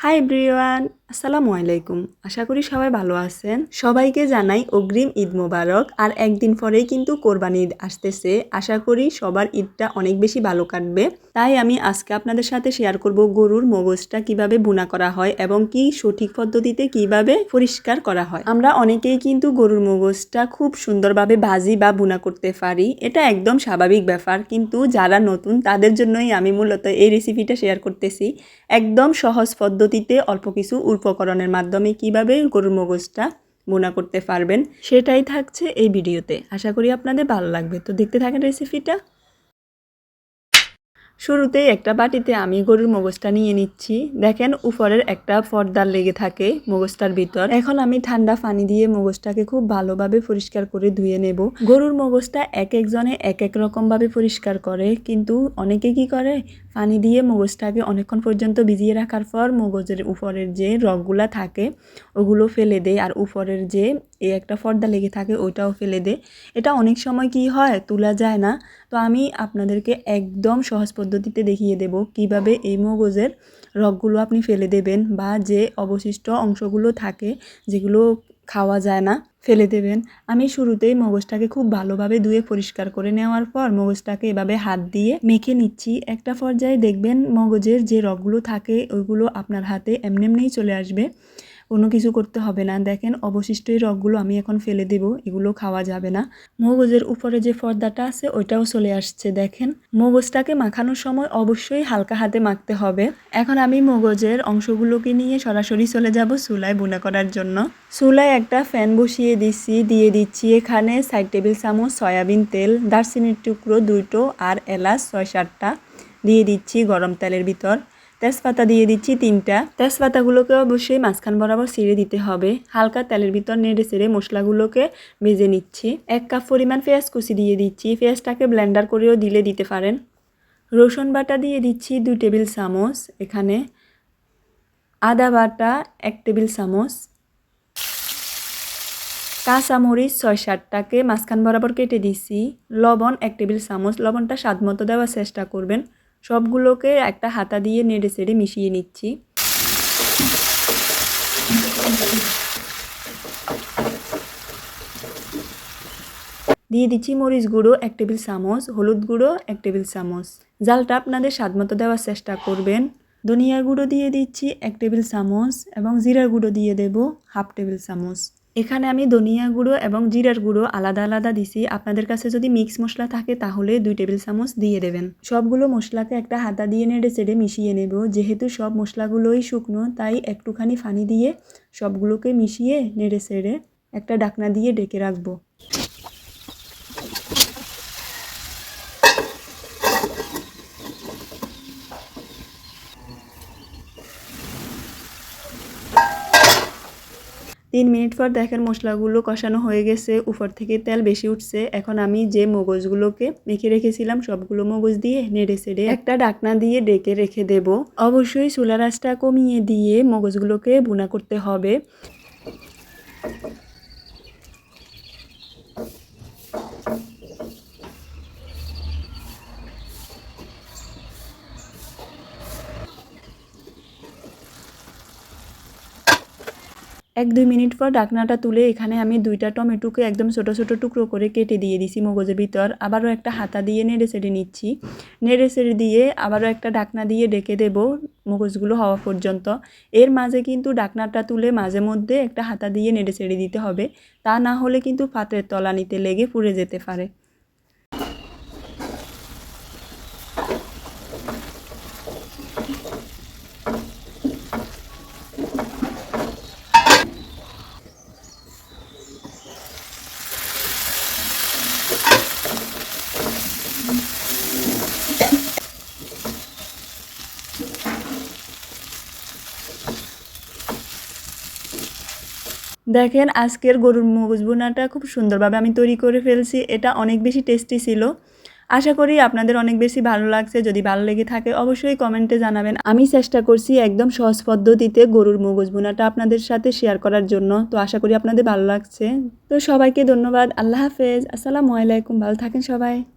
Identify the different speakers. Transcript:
Speaker 1: High ব্রিওয়ান আসসালামু আলাইকুম। আশা করি সবাই ভালো আছেন। সবাইকে জানাই অগ্রিম ঈদ মোবারক। আর একদিন পরেই কিন্তু কোরবানি ঈদ আসতেছে। আশা করি সবার ঈদটা অনেক বেশি ভালো কাটবে। তাই আমি আজকে আপনাদের সাথে শেয়ার করব গরুর মগজটা কীভাবে বুনা করা হয় এবং কি সঠিক পদ্ধতিতে কীভাবে পরিষ্কার করা হয়। আমরা অনেকেই কিন্তু গরুর মগজটা খুব সুন্দরভাবে ভাজি বা বুনা করতে পারি। এটা একদম স্বাভাবিক ব্যাপার। কিন্তু যারা নতুন, তাদের জন্যই আমি মূলত এই রেসিপিটা শেয়ার করতেছি। একদম সহজ পদ্ধতিতে অল্প কিছু উপকরণের মাধ্যমে কীভাবে গরুর মগজটা বোনা করতে পারবেন সেটাই থাকছে এই ভিডিওতে। আশা করি আপনাদের ভালো লাগবে। তো দেখতে থাকেন রেসিপিটা। শুরুতেই একটা বাটিতে আমি গরুর মগজটা নিয়ে নিচ্ছি। দেখেন, উপরের একটা পর্দার লেগে থাকে মগজটার ভিতর। এখন আমি ঠান্ডা পানি দিয়ে মগজটাকে খুব ভালোভাবে পরিষ্কার করে ধুয়ে নেব। গরুর মগজটা এক একজনে এক এক রকমভাবে পরিষ্কার করে, কিন্তু অনেকে কি করে? পানি দিয়ে মগজটাকে অনেকক্ষণ পর্যন্ত ভিজিয়ে রাখার পর মগজের উপরের যে রগগুলা থাকে, ওগুলো ফেলে দেয়। আর উপরের যে এ একটা পর্দা লেগে থাকে, ওইটাও ফেলে দেয়। এটা অনেক সময় কি হয়, তোলা যায় না। তো আমি আপনাদেরকে একদম সহজ পদ্ধতিতে দেখিয়ে দেব কীভাবে এই মগজের রগগুলো আপনি ফেলে দেবেন বা যে অবশিষ্ট অংশগুলো থাকে, যেগুলো খাওয়া যায় না। ফেলে দেবেন। আমি শুরুতেই মগজটাকে খুব ভালোভাবে ধুয়ে পরিষ্কার করে নেওয়ার পর মগজটাকে এভাবে হাত দিয়ে মেখে নিচ্ছি। একটা পর্যায়ে দেখবেন মগজের যে রগগুলো থাকে ওইগুলো আপনার হাতে এমনি এমনিই চলে আসবে। কোনো কিছু করতে হবে না। দেখেন, অবশিষ্ট এই রগগুলো আমি এখন ফেলে দেব, এগুলো খাওয়া যাবে না। মগজের উপরে যে পর্দাটা আছে, ওইটাও চলে আসছে, দেখেন। মগজটাকে মাখানোর সময় অবশ্যই হালকা হাতে মাখতে হবে। এখন আমি মগজের অংশগুলোকে নিয়ে সরাসরি চলে যাব চুলায় বোনা করার জন্য। চুলায় একটা ফ্যান বসিয়ে দিচ্ছি দিয়ে দিচ্ছি এখানে সাইড টেবিল চামচ, সয়াবিন তেল, দারচিনির টুকরো দুটো আর এলাচ ছয় সাতটা। দিয়ে দিচ্ছি গরম তেলের ভিতর। তেজপাতা দিয়ে দিচ্ছি তিনটা। তেজপাতাগুলোকে অবশ্যই মাঝখান বরাবর ছিঁড়ে দিতে হবে। হালকা তেলের ভিতর নেড়ে ছেড়ে মশলাগুলোকে ভেজে নিচ্ছি। এক কাপ পরিমাণ পেঁয়াজ কুচি দিয়ে দিচ্ছি। পেঁয়াজটাকে ব্লেন্ডার করেও দিলে দিতে পারেন। রসুন বাটা দিয়ে দিচ্ছি দুই টেবিল চামচ। এখানে আদা বাটা এক টেবিল চামচ। কাঁচামরিচ ছয় সাতটাকে মাঝখান বরাবর কেটে দিচ্ছি। লবণ এক টেবিল চামচ। লবণটা স্বাদ মতো দেওয়ার চেষ্টা করবেন। সবগুলোকে একটা হাতা দিয়ে নেড়ে সেড়ে মিশিয়ে নিচ্ছি। দিয়ে দিচ্ছি মরিচ গুঁড়ো, এক টেবিল চামচ, হলুদ গুঁড়ো, এক টেবিল চামচ। জালটা আপনাদের স্বাদ মতো দেওয়ার চেষ্টা করবেন। ধনিয়ার গুঁড়ো দিয়ে দিচ্ছি এক টেবিল চামচ এবং জিরার গুঁড়ো দিয়ে দেব হাফ টেবিল চামচ। এখানে আমি ধনিয়া গুঁড়ো এবং জিরার গুঁড়ো আলাদা আলাদা দিছি। আপনাদের কাছে যদি মিক্স মশলা থাকে তাহলে দুই টেবিল চামচ দিয়ে দেবেন। সবগুলো মশলাকে একটা হাতা দিয়ে নেড়ে চেড়ে মিশিয়ে নেব। যেহেতু সব মশলাগুলোই শুকনো, তাই একটুখানি ফানি দিয়ে সবগুলোকে মিশিয়ে নেড়ে চেড়ে একটা ডাকনা দিয়ে ডেকে রাখব। তিন মিনিট পর দেখেন মশলাগুলো কষানো হয়ে গেছে। উপর থেকে তেল বেশি উঠছে। এখন আমি যে মগজগুলোকে মেখে রেখেছিলাম, সবগুলো মগজ দিয়ে নেড়ে সেড়ে একটা ডাকনা দিয়ে ডেকে রেখে দেব। অবশ্যই চুলা রাসটা কমিয়ে দিয়ে মগজগুলোকে বুনা করতে হবে। এক দুই মিনিট পর ডাকনাটা তুলে এখানে আমি দুইটা টমেটোকে একদম ছোটো ছোটো টুকরো করে কেটে দিয়ে দিছি মগজের ভিতর। আবারও একটা হাতা দিয়ে নেড়ে চেড়ে নিচ্ছি। নেড়ে চেড়ে দিয়ে আবারও একটা ডাকনা দিয়ে ডেকে দেব মগজগুলো হওয়া পর্যন্ত। এর মাঝে কিন্তু ডাকনাটা তুলে মাঝে মধ্যে একটা হাতা দিয়ে নেড়ে চেড়ে দিতে হবে। তা না হলে কিন্তু পাত্রের তলানিতে লেগে পুড়ে যেতে পারে। দেখেন, আজকের গরুর মগজ বোনাটা খুব সুন্দরভাবে আমি তৈরি করে ফেলছি। এটা অনেক বেশি টেস্টি ছিল। আশা করি আপনাদের অনেক বেশি ভালো লাগছে। যদি ভালো লেগে থাকে, অবশ্যই কমেন্টে জানাবেন। আমি চেষ্টা করছি একদম সহজ পদ্ধতিতে গরুর মগজ বোনাটা আপনাদের সাথে শেয়ার করার জন্য। তো আশা করি আপনাদের ভালো লাগছে। তো সবাইকে ধন্যবাদ। আল্লাহ হাফেজ। আসসালামু আলাইকুম। ভালো থাকেন সবাই।